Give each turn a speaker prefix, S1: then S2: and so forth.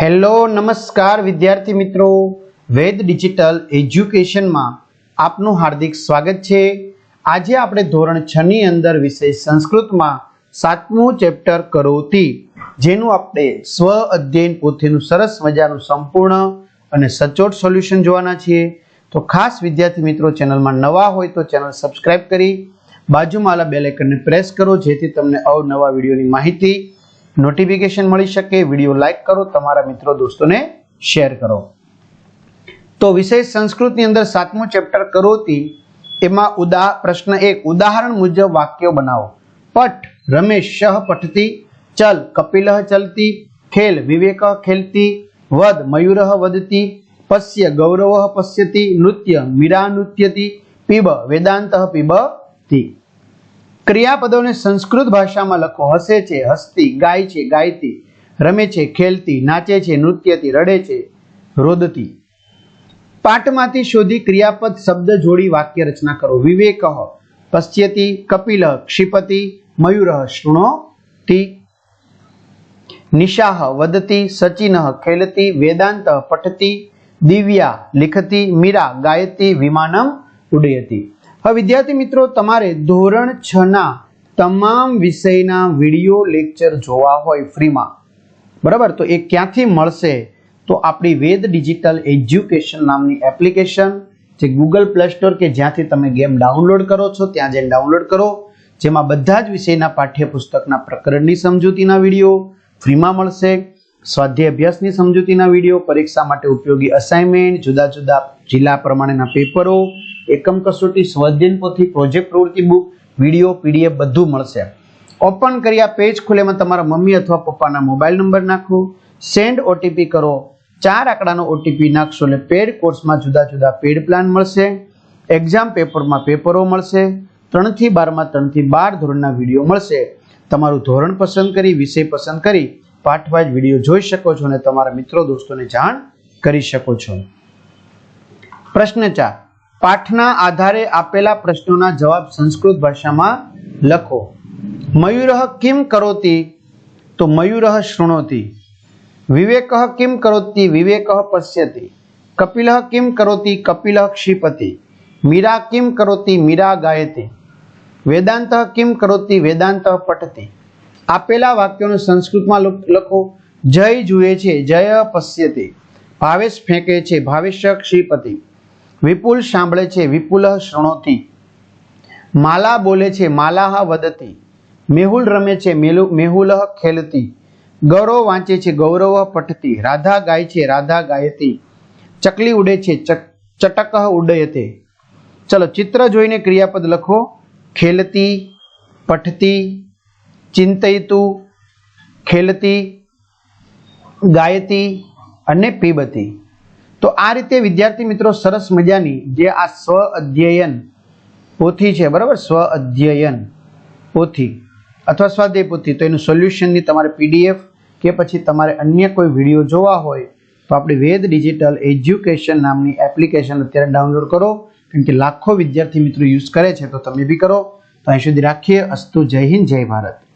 S1: Hello, નમસ્કાર વિદ્યાર્થી મિત્રો. વેદ ડિજિટલ એજ્યુકેશનમાં આપનું હાર્દિક સ્વાગત છે. આજે આપણે ધોરણ છ ની અંદર વિશેષ સંસ્કૃતમાં સાતમું ચેપ્ટર કરોતી, જેનું આપણે સ્વ અધ્યયન પોથીનું સરસ મજાનું સંપૂર્ણ અને સચોટ સોલ્યુશન જોવાના છીએ. તો ખાસ વિદ્યાર્થી મિત્રો, ચેનલમાં નવા હોય તો ચેનલ સબસ્ક્રાઇબ કરી, બાજુમાં આલા બેલ આઇકનને પ્રેસ કરો, જેથી તમને અવનવા વિડીયોની માહિતી નોટિફિકેશન મળી શકે, વીડિયો લાઈક કરો, તમારા મિત્રો દોસ્તોને શેર કરો. તો વિષય સંસ્કૃતની અંદર સાતમું ચેપ્ટર કરોતી, એમાં ઉદા, પ્રશ્ન એક, ઉદાહરણ મુજબ વાક્યો બનાવો. પટ રમેશ શહ પઠતી, ચલ કપિલ ચલતી, ખેલ, વિવેક, ખેલતી, વદ, મયુર, વદતી પશ્ય ગૌરવ પશ્યતી નૃત્ય, મીરા, નૃત્યતી, પીબ, વેદાંત, પીબતી. ક્રિયાપદોને સંસ્કૃત ભાષામાં લખો. હસે છે, હસતી, ગાય છે, ગાયતી, રમે છે, ખેલતી, નાચે છે નૃત્યથી રડે છે, રોદતી. પાઠમાંથી શોધી ક્રિયાપદ, શબ્દ જોડી વાક્ય રચના કરો. વિવેક, પશ્યતી, કપિલ, ક્ષિપતિ, મયુર, શૃણોતિ. નિશાહ, વદતી, સચિન, ખેલતી, વેદાંત, પઠતી, દિવ્યા, લિખતી, મીરા, ગાયતી, વિમાનમ, ઉડયતી. હવે વિદ્યાર્થી મિત્રો, તમારે ધોરણ છ ના તમામ વિષયના વીડિયો લેક્ચર જોવા હોય ફ્રીમાં, બરાબર? તો એ ક્યાંથી મળશે? તો આપણી વેદ ડિજિટલ એજ્યુકેશન નામની એપ્લિકેશન, જે ગૂગલ પ્લે સ્ટોર કે જ્યાંથી તમે ગેમ ડાઉનલોડ કરો છો, ત્યાં જઈને ડાઉનલોડ કરો. જેમાં બધા જ વિષયના પાઠ્યપુસ્તકના પ્રકરણની સમજૂતીના વીડિયો ફ્રીમાં મળશે. સ્વાધ્યાય અભ્યાસની સમજૂતીના વીડિયો પરીક્ષા માટે ઉપયોગી અસાઇનમેન્ટ જુદા જુદા જિલ્લા પ્રમાણેના પેપરો, એકમ કસોટી સ્વાધ્યન પોથી પ્રોજેક્ટ પ્રવૃત્તિ બુક વીડિયો પીડીએફ બધું મળશે. ઓપન કર્યા પેજ ખુલેમાં તમારા મમ્મી અથવા પપ્પાના મોબાઈલ નંબર નાખો. સેન્ડ ઓટીપી કરો. ચાર આંકડાનો ઓટીપી નાખશો એટલે પેડ કોર્સમાં જુદા જુદા પેડ પ્લાન મળશે. એક્ઝામ પેપરમાં પેપરો મળશે. ત્રણથી બારમાં ત્રણથી બાર ધોરણના વીડિયો મળશે. તમારું ધોરણ પસંદ કરી, વિષય પસંદ કરી પાઠવાઇઝ વીડિયો જોઈ શકો છો અને તમારા મિત્રો દોસ્તોને જાણ કરી શકો છો. પ્રશ્ન ચાર, પાઠના આધારે આપેલા પ્રશ્નોના જવાબ સંસ્કૃત ભાષામાં લખો. મયુરઃ કિમ કરોતી તો મયુરઃ શૃણોતી. વિવેક કિમ કરોતી વિવેક પશ્યતી. કપિલ કિમ કરોતી કપિલ ક્ષિપતિ. મીરા કિમ કરોતી મીરા ગાયતી. વેદાંત કિમ કરોતી વેદાંત પઠતી. આપેલા વાક્યોનું સંસ્કૃતમાં લખ- જય જુએ છે, જય પશ્યતે. ભાવેશ ફેંકે છે ભાવેશક ક્ષિપતિ. વિપુલ સાંભળે છે, વિપુલ શ્રણોથી. માલા બોલે છે માલાહ વદતી. મેહુલ રમે છે મેહુલ ખેલતી. ગૌરવ વાંચે છે, ગૌરવ પઠતી. રાધા ગાય છે, રાધા ગાયતી. ચકલી ઉડે છે ચટક ઉડયતે. ચલો, ચિત્ર જોઈને ક્રિયાપદ લખો. ખેલતી, પઠતી ચિંતયતું, ખેલતી, ગાયતી અને પીબતી. તો આ રીતે વિદ્યાર્થી મિત્રો સરસ મજાની જે આ સ્વ અધ્યયન પોથી છે, બરાબર? સ્વ અધ્યયન પોથી અથવા સ્વાધ્યાય પોથી. તો એનું સોલ્યુશનની તમારે પીડીએફ કે પછી તમારે અન્ય કોઈ વીડિયો જોવા હોય, તો આપણી વેદ ડિજિટલ એજ્યુકેશન નામની એપ્લિકેશન અત્યારે ડાઉનલોડ કરો. કેમ કે લાખો વિદ્યાર્થી મિત્રો યુઝ કરે છે, તો તમે બી કરો. તો અહીં સુધી રાખીએ. અસ્તુ જય હિન્દ, જય ભારત.